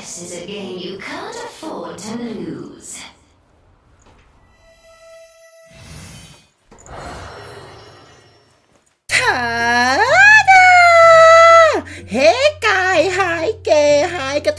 This is a game you can't afford to lose.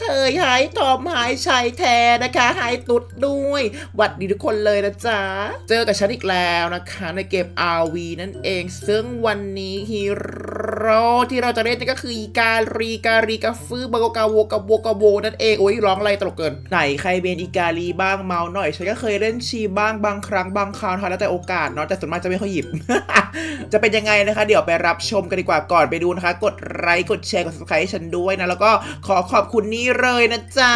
เทยหายทอมหายชายแท้นะคะหายตุดด้วยหวัดดีทุกคนเลยนะจ๊ะ เจอกับฉันอีกแล้วนะคะ ในเกม RV นั่นเอง ซึ่งวันนี้ฮีโร่ที่เราจะเล่นนี่ก็คืออีการีการีกาฟื้อบากกาโวกาโวกาโวนั่นเองโอ้ยร้องอะไรตลกเกิน ไหนใครเป็นอีการีบ้างเมาหน่อย ฉันก็เคยเล่นชีบ้างบางครั้งบางคราวนะคะแล้วแต่โอกาสเนาะแต่ส่วนมากจะไม่ค่อยหยิบ จะเป็นยังไงนะคะ เดี๋ยวไปรับชมกันดีกว่าก่อนไปดูนะคะ กดไลค์กดแชร์กด subscribe ให้ฉันด้วยนะแล้วก็ขอขอบคุณนี่เลยนะจ๊ะ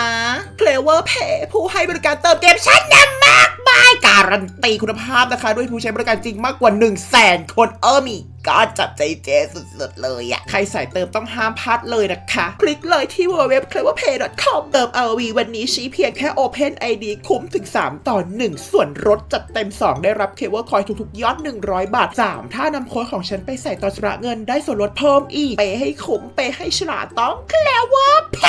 Clever Pay ผู้ให้บริการเติมเกมชั้นนำมากมายการันตีคุณภาพนะคะ ด้วยผู้ใช้บริการจริงมากกว่า 1 0 0 0 0แสนคนเออมี ก็จับใจเจสุดๆเลยอะใครใส่เติมต้องห้ามพลาดเลยนะคะ คลิกเลยที่ www.cleverpay.com เติม RV วันนี้ชี้เพียงแค่ Open ID คุ้มถึง 3 ต่อ 1 ส่วนลดจัดเต็ม 2 ได้รับเคเบิลคอยทุกๆ ยอด 100 บาท 3 ถ้านำโค้ดของฉันไปใส่ตอนชำระเงินได้ส่วนลดเพิ่มอีก ไปให้คุ้มไปให้ฉลาดต้อง Cleverpay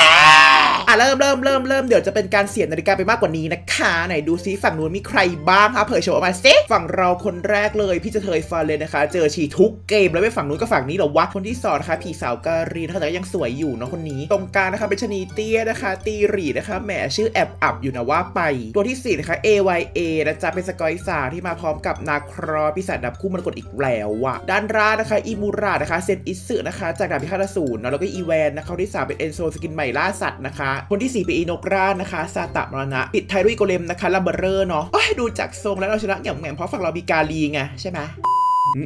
อะเริ่มเริ่มเริ่มเริ่มเดี๋ยวจะเป็นการเสียนาฬิกาไปมากกว่านี้นะคะ ไหนดูซิฝั่งนู้นมีใครบ้างคะเผยโชว์ออกมาซิ ฝั่งเราคนแรกเลยพี่จะเทยฟันเลยนะคะ เจอชีทุกเกมแล้วไปฝั่งนู้นก็ฝั่งนี้เหรอวะคนที่สองนะคะผีสาวการีนะคะแต่ยังสวยอยู่เนาะคนนี้ ตรงกลางนะคะเป็นชนีเตี้ยนะคะ ตีรีนะคะแหมชื่อแอบอับอยู่นะว่าไป ตัวที่สี่นะคะ AYA นะจ๊ะเป็นสกอยสาที่มาพร้อมกับนาครอพิศาจดับคู่มรกตอีกแล้วอะด้านล่างนะคะอิมูรานะคะเซนอิสึนะคะจากดาบพิฆาตศูนย์เนาะแล้วก็อีแวนนะคะที่สามเป็นเอนโซสกินใหม่ล่าสัตว์นะคะ คนที่สี่เป็นอีโนกรานะคะซาตะมรณะปิดไทยด้วยโกเลมนะคะลัมเบอร์เรอร์เนาะ ดูจากทรงแล้วเราชนะอย่างแหม่มเพราะฝั่งเรามีกาลีไงใช่ไหม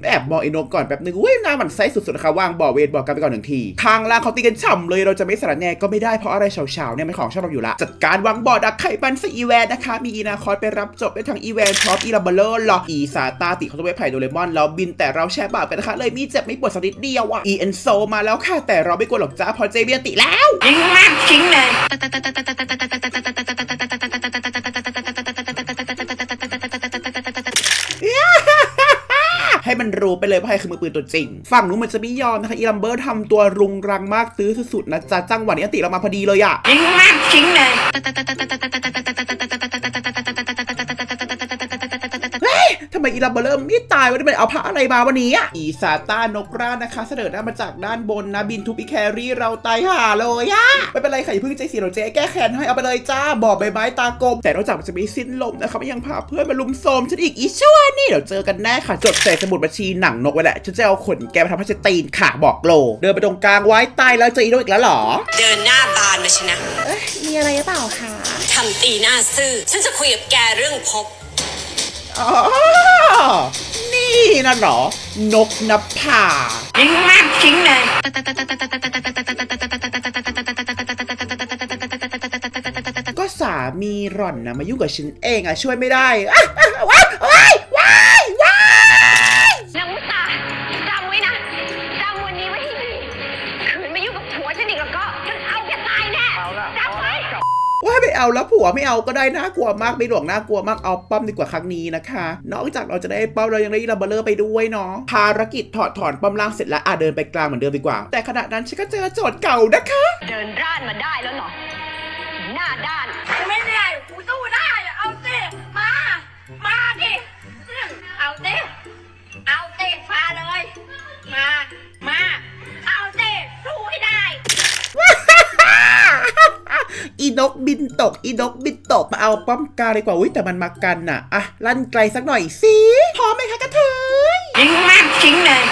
แอบมองไอ้นกก่อนแป๊บนึงอุ้ยหน้ามันไซส์สุดๆนะคะวางบ่อเวทบอกกันไปก่อนหนึ่งทีข้างล่างเขาตีกันฉ่ำเลยเราจะไม่สารแหนก็ไม่ได้เพราะอะไรเฉาๆเนี่ยมันของชอบเราอยู่ละจัดการวางบ่อดักไข่ปันซะอีแวนนะคะ มีอีนาคอสไปรับจบได้ทั้งอีแวนพร้อมอีลาเบลเลอร์หรออีซาตาติเขาต้องไปไผ่โดเรมอนแล้วบินแต่เราแช่บาปกันนะคะเลยมีเจ็บไม่ปวดสักนิดเดียวอะอีเอ็นโซมาแล้วค่ะแต่เราไม่กลัวหรอกจ้าพอเจเบียติแล้วยิงมากทิ้งเลย ให้มันรู้ไปเลยว่าใครคือมือปืนตัวจริง ฝั่งนู้นมันจะไม่ยอมนะคะอีลัมเบอร์ทำตัวรุงรังมากตื้อสุดๆนะจ๊ะจังหวะนี้อติเรามาพอดีเลยอะยิงมากจริงเลย ทำไมอีลัมเบอร์เริ่มไม่ตายวะนี่มันเอาพระอะไรมาวันนี้อะอีซาต้านกรานะคะเสนอหน้ามาจากด้านบนนะบินทูปิแครี่เราตายห่าเลยอะไม่เป็นไรค่ะอย่าเพิ่งใจเสียเราเจ๊แก้แค้นให้เอาไปเลยจ้าบอกใบไม้ตากลมแต่นอกจากมันจะไม่สิ้นลมนะคะมันยังพาเพื่อนมาลุมโซมฉันอีกอีชั่วนี่เดี๋ยวเจอกันแน่ค่ะจดใส่สมุดบัญชีหนังนกไว้แหละฉันจะเอาขนแกมาทำให้ฉันตีนค่ะบอกโล เดินไปตรงกลางไว้ตายแล้วเจออีโนอีกแล้วเหรอ เดินหน้าบานมาชนะมีอะไรหรือเปล่าคะทำตีหน้าซื่อฉันจะคุยกับแกเรื่องพบ อ๋อ นี่นะเหรอ นกนภายิงมากทิ้งเลยก็สามีหล่อนนะมายุ่งกับฉันเองอะช่วยไม่ได้อะอะว้ายว้ายว้ายว้ายนางมุตตาจำไว้นะจำวันนี้ไว้ให้ดีคืนมายุ่งกับผัวฉันอีกแล้วก็ ยไม่เอาแล้วผัวไม่เอาก็ได้น่ากลัวมากไม่หลวงน่ากลัวมากเอาป้อมดีกว่าครั้งนี้นะคะ นอกจากเราจะได้ป้อมเรายังได้ลัมเบอร์เลอร์ไปด้วยเนาะภารกิจถอดถอนป้อมล่างเสร็จแล้วอะเดินไปกลางเหมือนเดิมดีกว่า แต่ขณะนั้นฉันก็เจอโจทย์เก่านะคะ เดินร่านมาได้แล้วเหรอหน้าด้านไม่ได้กูสู้ได้อะเอาสิมา มาดิ นกบินตก อีนกบินตกมาเอาป้อมกลางดีกว่าอุ้ยแต่มันมากันน่ะอะลั่นไกลสักหน่อยสิพร้อมไหมคะกระเทยยิงมากทิ้งเลย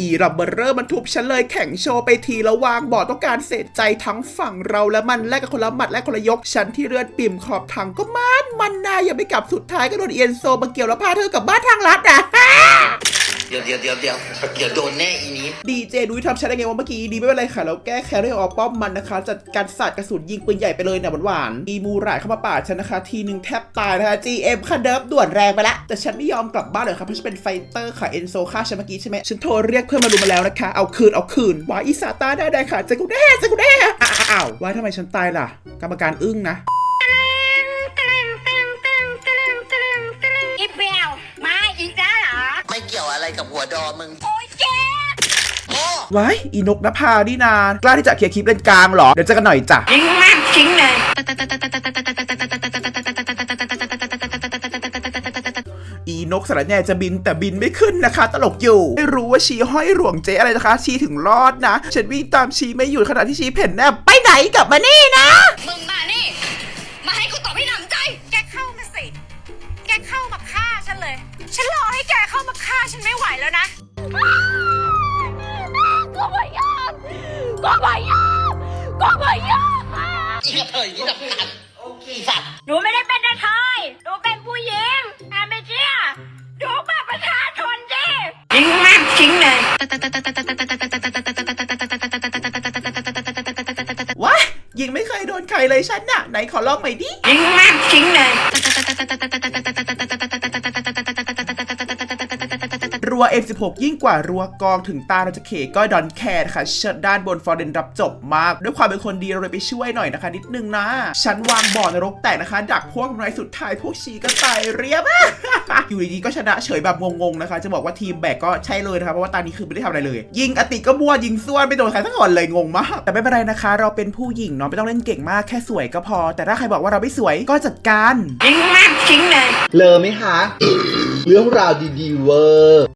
อีรับเบอร์เรอร์มันทุบฉันเลยแข่งโชว์ไปทีแล้ววางบอร์ดต้องการเศษใจทั้งฝั่งเราและมันแลกกับคนละหมัดและคนละยกฉันที่เลือดปิ่มขอบถังก็มันมันนายังไม่กลับสุดท้ายก็โดนเอียนโซมาเกี่ยวแล้วพาเธอกลับบ้านทางลัดอะ เดี๋ยวเดี๋ยวเดี๋ยวเดี๋ยวโดนแน่อีนี้ดีเจดุ้ยทำฉันได้ไงวะเมื่อกี้ดีไม่เป็นไรค่ะแล้วแก้แค้นด้วยออกป้อมมันนะคะ จัดการสาดกระสุนยิงปืนใหญ่ไปเลยเนี่ยหวานๆอีมูรายเข้ามาปาดฉันนะคะ ทีหนึ่งแทบตายนะคะ GM ค่ะเดิฟด่วนแรงไปละ แต่ฉันไม่ยอมกลับบ้านเลยครับเพราะฉันเป็นไฟเตอร์ค่ะเอนโซฆ่าฉันเมื่อกี้ใช่ไหมฉันโทรเรียกเพื่อนมารุมาแล้วนะคะเอาคืนเอาคืนวายอีสาตาได้ได้ค่ะจะกูแน่จะกูแน่อ้าวอ้าววายทำไมฉันตายล่ะ กรรมการอึ้งนะ อีกแล้วเหรอไม่เกี่ยวอะไรกับหัวดอมึง โอ้ยเจ๊โอ้ไว้อีนกนภานี่นากล้าที่จะเคลียร์คลิปเลนกลางเหรอ เดี๋ยวเจอกันหน่อยจ้ะยิงแม่งทิ้งเลยอีนกสารแหน่จะบินแต่บินไม่ขึ้นนะคะ ตลกอยู่ ไม่รู้ว่าชีห้อยหลวงเจ๊อะไรนะคะ ชีถึงรอดนะ ฉันวิ่งตามชีไม่หยุดขณะที่ชีเพ่นแนบไปไหนกลับมานี่นะ ฉันไม่ไหวแล้วนะก็ไม่ยอมก็ไม่ยอมก็ไม่ยอมอีกระเทยนี่สำคัญอีสัตว์หนูไม่ได้เป็นนายทอยหนูเป็นผู้หญิงแอมเบเจียดูบัตรประชาชนดิยิงแม่งทิ้งเลยว้ายยิงไม่เคยโดนใครเลยฉันน่ะไหนขอลองใหม่ดิยิงแม่งทิ้งเลย รัว M16 ยิ่งกว่ารัวกองถึงตาเราจะเขก็ดอนแคร์นะคะเชิดด้านบนฟอร์เรนรับจบมาก ด้วยความเป็นคนดีเราเลยไปช่วยหน่อยนะคะ นิดนึงนะ ฉันวางบ่อนรกแตกนะคะ ดักพวกไรสุดท้ายพวกชีก็ตายเรียบอยู่ดีๆก็ชนะเฉยแบบงงๆนะคะ จะบอกว่าทีมแบกก็ใช่เลยนะคะเพราะว่าตอนนี้คือไม่ได้ทำอะไรเลย ยิงอติก็มั่วยิงส่วนไม่โดนใครสักคนเลยงงมากแต่ไม่เป็นไรนะคะ เราเป็นผู้หญิงเนาะไม่ต้องเล่นเก่งมากแค่สวยก็พอ แต่ถ้าใครบอกว่าเราไม่สวยก็จัดการยิงแม่งทิ้งเลยเลอไหมคะเรื่องราวดีๆเวอร์